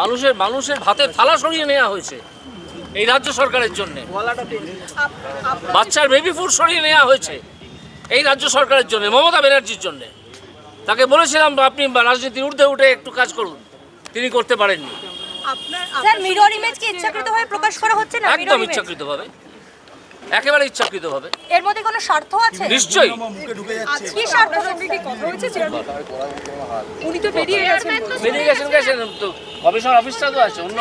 মানুষের মানুষের ভাতের থালা সরিয়ে নেওয়া হয়েছে এই রাজ্য সরকারের জন্য। বাচ্চার বেবি ফুড সরিয়ে নেওয়া হয়েছে এই রাজ্য সরকারের জন্য মমতা ব্যানার্জির জন্য। তাকে বলেছিলাম আপনি রাজনীতি ঊর্ধ্বে উঠে একটু কাজ করুন। তিনি করতে পারেননি। আপনার স্যার মিরর ইমেজ কি ইচ্ছাকৃতভাবে প্রকাশ করা হচ্ছে না? একদম? ইচ্ছাকৃতভাবে। একেবারে ইচ্ছাকৃতভাবে। এর মধ্যে কোনো স্বার্থ আছে? নিশ্চয়ই। কি স্বার্থ আপনার কি কথা হয়েছে? উনি তো বেরিয়ে গেছেন। বেরিয়ে গেছেন গেছেন। তো কমিশন অফিসটা তো আছে অন্য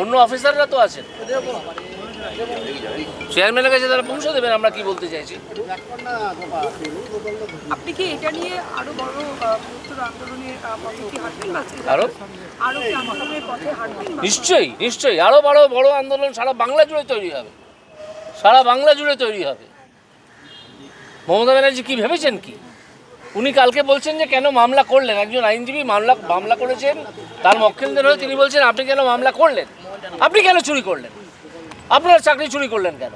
অন্য অফিসাররা তো আছেন। চেয়ারম্যানের কাছে তারা পৌঁছে দেবেন আমরা কি বলতে চাইছি? আপনি কি এটা নিয়ে আরও বড় আন্দোলনের পথে কি হাঁটবেন আরও? আরও কি আন্দোলনের পথে হাঁটবেন নিশ্চয়ই নিশ্চয়ই। আরও বড় বড় আন্দোলন সারা বাংলা জুড়ে তৈরি হবে। সারা বাংলা জুড়ে তৈরি হবে। মমতা ব্যানার্জি কি ভেবেছেন কি? উনি কালকে বলছেন যে, কেন মামলা করলেন? একজন আইনজীবী মামলা মামলা করেছেন, তার মক্কেলদের হয়ে তিনি বলছেন, আপনি কেন মামলা করলেন? আপনি কেন চুরি করলেন? আপনারা চাকরি চুরি করলেন কেন?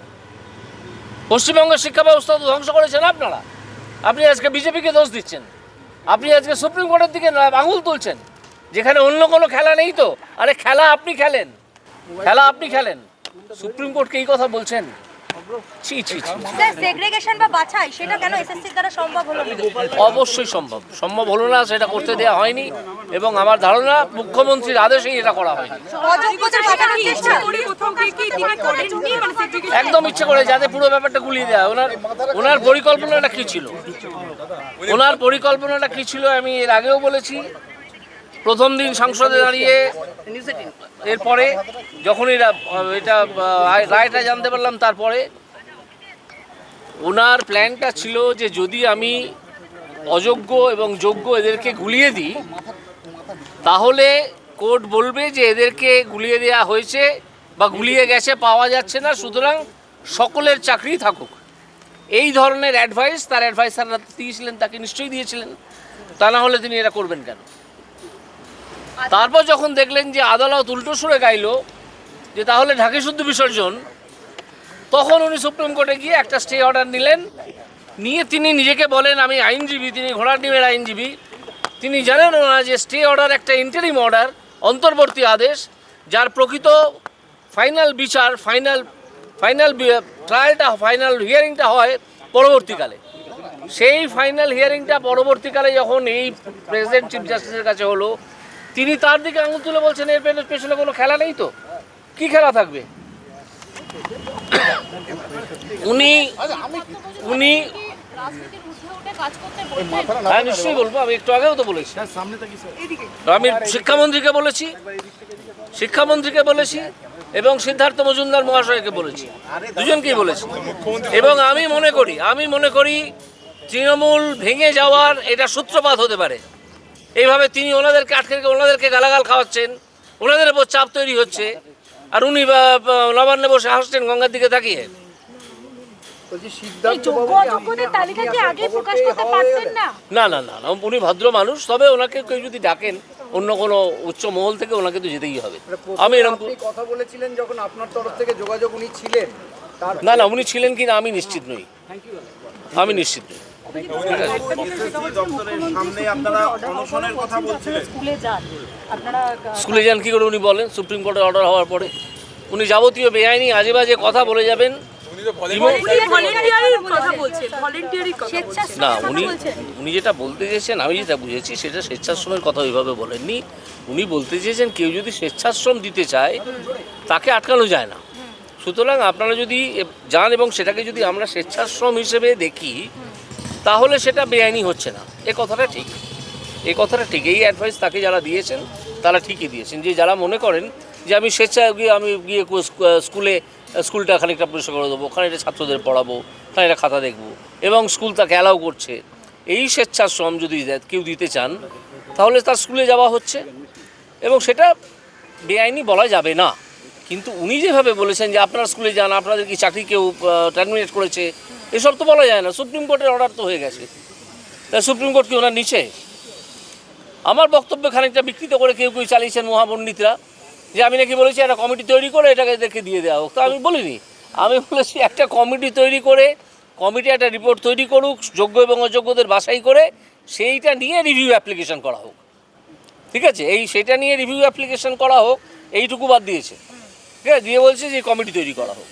পশ্চিমবঙ্গের শিক্ষা ব্যবস্থা তো ধ্বংস করেছেন আপনারা। আপনি আজকে বিজেপিকে দোষ দিচ্ছেন। আপনি আজকে সুপ্রিম কোর্টের দিকে আঙুল তুলছেন। যেখানে অন্য কোনো খেলা নেই তো? আরে খেলা আপনি খেলেন। খেলা আপনি খেলেন। সুপ্রিম কোর্টকে এই কথা বলছেন? ছি ছি ছি স্যার সেগ্রিগেশন বা বাছাই সেটা কেন এসএসসি দ্বারা সম্ভব হলো? অবশ্যই সম্ভব। সম্ভব হলো না সেটা করতে দেওয়া হয়নি। এবং আমার ধারণা মুখ্যমন্ত্রীর আদেশেই এটা করা হয়নি। করেননি মানে একদম ইচ্ছে করে যাতে পুরো ব্যাপারটা গুলিয়ে দেওয়া হয়। ওনার ওনার পরিকল্পনাটা কী ছিল? ওনার পরিকল্পনাটা কী ছিল আমি এর আগেও বলেছি। প্রথম দিন সংসদে দাঁড়িয়ে এরপরে যখন এরা এটা রায়টা জানতে পারলাম তারপরে ওনার প্ল্যানটা ছিল যে যদি আমি অযোগ্য এবং যোগ্য এদেরকে গুলিয়ে দিই, তাহলে কোর্ট বলবে যে এদেরকে গুলিয়ে দেওয়া হয়েছে বা গুলিয়ে গেছে, পাওয়া যাচ্ছে না, সুতরাং সকলের চাকরি থাকুক। এই ধরনের অ্যাডভাইস তার অ্যাডভাইসাররা দিয়েছিলেন, তাকে নিশ্চয়ই দিয়েছিলেন। তা না হলে তিনি এটা করবেন কেন? তারপর যখন দেখলেন যে আদালত উল্টো সুরে গাইল, যে তাহলে ঢাকি শুদ্ধ বিসর্জন, তখন উনি সুপ্রিম কোর্টে গিয়ে একটা স্টে অর্ডার নিলেন। নিয়ে তিনি নিজেকে বলেন, আমি আইনজীবী, তিনি ঘোড়ার ডিমের আইনজীবী। তিনি জানেন না যে স্টে অর্ডার একটা ইন্টারিম অর্ডার অন্তর্বর্তী আদেশ, যার প্রকৃত ফাইনাল বিচার ফাইনাল ফাইনাল ট্রায়ালটা ফাইনাল হিয়ারিংটা হয় পরবর্তীকালে। সেই ফাইনাল হিয়ারিংটা পরবর্তীকালে যখন এই প্রেসিডেন্ট চিফ জাস্টিসের কাছে হলো তিনি তার দিকে আঙুল তুলে বলছেন এর পেছনে- কোনো খেলা নেই তো? কি খেলা থাকবে? উনি উনি হ্যাঁ নিশ্চয়ই বলব আমি একটু আগেও তো বলেছি। আমি শিক্ষামন্ত্রীকে বলেছি শিক্ষামন্ত্রীকে বলেছি এবং সিদ্ধার্থ মজুমদার মহাশয়কে বলেছি। দুজনকেই বলেছি। এবং আমি মনে করি আমি মনে করি তৃণমূল ভেঙে যাওয়ার এটা সূত্রপাত হতে পারে। এইভাবে তিনি ওনাদেরকে আটকে রেখে ওনাদেরকে গালাগাল খাওয়াচ্ছেন ওনাদের উপর চাপ তৈরি হচ্ছে। আর উনি নবান্নে বসে হাসছেন গঙ্গার দিকে তাকিয়ে। না? না না না উনি ভদ্র মানুষ তবে ওনাকে কেউ যদি ডাকেন অন্য কোনো উচ্চ মহল থেকে ওনাকে তো যেতেই হবে। আমি এরকম কথা বলেছিলেন যখন আপনার তরফ থেকে যোগাযোগ উনি ছিলেন। না না উনি ছিলেন কি না আমি নিশ্চিত নই। আমি নিশ্চিত নই। সামনে আপনারা অনশনের কথা বলছিলেন। স্কুলে যান। আপনারা আহ, স্কুলে যান কি করে উনি বলেন? সুপ্রিম কোর্টের অর্ডার হওয়ার পরে। উনি যাবতীয় বেআইনি আজে বাজে কথা বলে যাবেন। না উনি উনি যেটা বলতে চেয়েছেন আমি যেটা বুঝেছি সেটা স্বেচ্ছাশ্রমের কথা ওইভাবে বলেননি। উনি বলতে চেয়েছেন কেউ যদি স্বেচ্ছাশ্রম দিতে চায় তাকে আটকানো যায় না। সুতরাং আপনারা যদি যান এবং সেটাকে যদি আমরা স্বেচ্ছাশ্রম হিসেবে দেখি তাহলে সেটা বেআইনি হচ্ছে না। এ কথাটা ঠিক। এই কথাটা ঠিক। এই অ্যাডভাইস তাকে যারা দিয়েছেন, তারা ঠিকই দিয়েছেন। যে যারা মনে করেন যে আমি স্বেচ্ছায় গিয়ে আমি গিয়ে স্কুলে, স্কুলটা খানিকটা পরিষ্কার করে দেবো খানিকটা ছাত্রদের পড়াবো খানিকটা খাতা দেখব এবং স্কুল তাকে অ্যালাউ করছে। এই স্বেচ্ছাশ্রম যদি কেউ দিতে চান, তাহলে তার স্কুলে যাওয়া হচ্ছে। এবং সেটা বেআইনি বলা যাবে না। কিন্তু উনি যেভাবে বলেছেন যে আপনার স্কুলে যান, আপনাদের কি চাকরি কেউ টার্মিনেট করেছে এসব তো বলা যায় না, সুপ্রিম কোর্টের অর্ডার তো হয়ে গেছে। তা সুপ্রিম কোর্ট কি ওনার নিচে? আমার বক্তব্য খানিকটা বিকৃত করে কেউ কেউ চালিয়েছেন মহাপণ্ডিতরা, যে আমি নাকি বলেছি একটা কমিটি তৈরি করে এটাকে এদেরকে দিয়ে দেওয়া হোক। তা আমি বলিনি। আমি বলেছি একটা কমিটি তৈরি করে কমিটি একটা রিপোর্ট তৈরি করুক, যোগ্য এবং অযোগ্যদের বাছাই করে, সেইটা নিয়ে রিভিউ অ্যাপ্লিকেশন করা হোক। ঠিক আছে? এই সেটা নিয়ে রিভিউ অ্যাপ্লিকেশন করা হোক, এইটুকু বাদ দিয়েছে। ঠিক আছে? দিয়ে বলছে যে কমিটি তৈরি করা হোক।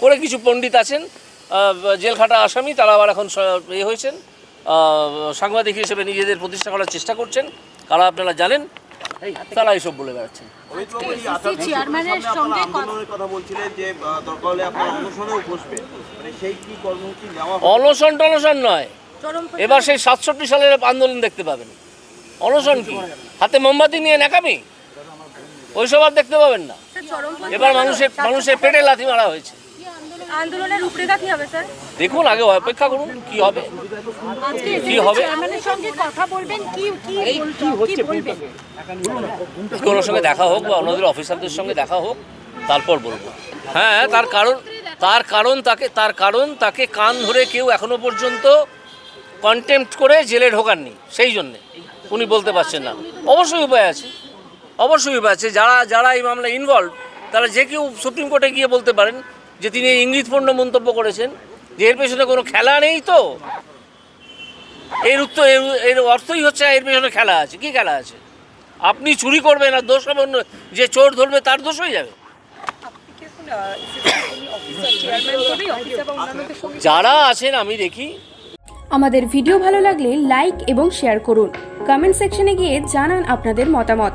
করে কিছু পণ্ডিত আছেন জেল খাটা আসামি তারা আবার এখন এ হয়েছেন। সাংবাদিক হিসেবে নিজেদের প্রতিষ্ঠা করার চেষ্টা করছেন। কারা আপনারা জানেন? তারা এইসব বলে বেড়াচ্ছেন। মানে সেই কি কর্মসূচি নেওয়া হবে? অনশন টনশন নয়। এবার সেই সাতষট্টি সালের আন্দোলন দেখতে পাবেন। অনশন কি? হাতে মোমবাতি নিয়ে নাকামি ওইসব আর দেখতে পাবেন না। এবার মানুষের মানুষের পেটে লাথি মারা হয়েছে। আন্দোলনের রূপরেখা কি হবে স্যার? দেখুন আগে অপেক্ষা করুন কি হবে? কি হবে? সঙ্গে কথা বলবেন কি কি বল- কি বলবেন ওনার সঙ্গে দেখা হোক বা ওনাদের অফিসারদের সঙ্গে দেখা হোক তারপর বলব। হ্যাঁ তার কারণ তার কারণ তাকে তার কারণ তাকে কান ধরে কেউ এখনও পর্যন্ত কন্টেম্পট করে জেলে ঢোকাননি সেই জন্যে। উনি বলতে পারছেন না। অবশ্যই উপায় আছে। অবশ্যই উপায় আছে। যারা যারা এই মামলায় ইনভলভ তারা যে কেউ সুপ্রিম কোর্টে গিয়ে বলতে পারেন যে তিনি ইঙ্গিতপূর্ণ মন্তব্য করেছেন যে এর পেছনে কোনো খেলা নেই তো? এর উত্তর এর- এর অর্থই হচ্ছে এর পেছনে খেলা আছে। কি খেলা আছে? আপনি চুরি করবেন আর দোষ হবে অন্য যে চোর ধরবে তার দোষ হয়ে যাবে। আপনি কি এখন অফিসার চেয়ারম্যান করেই অফিসার বা অন্যান্যদের সঙ্গে যারা আছেন আমি দেখি। আমাদের ভিডিও ভালো লাগলে লাইক এবং শেয়ার করুন। কমেন্ট সেকশনে গিয়ে জানান আপনাদের মতামত।